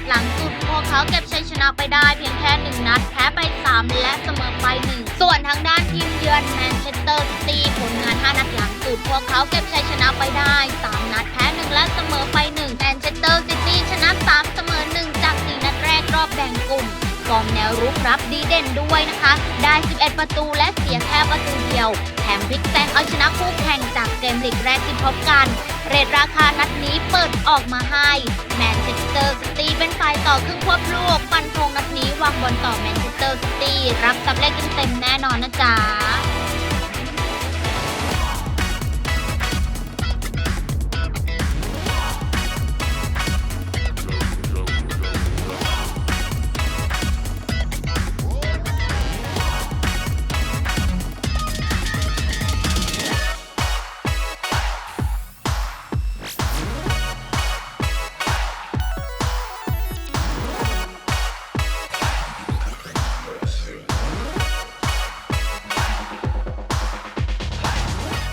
ดหลังสุด พวกเขาเก็บชัยชนะไปได้เพียงแค่1นัด แพ้ไป 3 และเสมอไป 1 ส่วนทางด้านทีมเยือนแมนเชสเตอร์ซิตี้ผลงาน 5 นัดหลังสุด พวกเขาเก็บชัยชนะไปได้ 3 นัด แพ้ 1 และเสมอไป 1แมนเชสเตอร์ซิตี้ชนะ 3 เสมอ 1 จาก 4 นัดแรกรอบแบ่งกลุ่มกองแนวรุกรับดีเด่นด้วยนะคะ ได้ 11 ประตูและเสียแค่ประตูเดียว แถมพลิกแซงเอาชนะคู่แข่งจากเกมลีกแรกที่พบกัน เรทราคานัดนี้เปิดออกมาให้แมนเชสเตอร์ ต่อครึ่งควบลูกฟันธงนัดนี้วางบอลต่อแมนเชสเตอร์ซิตี้รับซับแรกเต็มๆแน่นอนนะจ๊ะ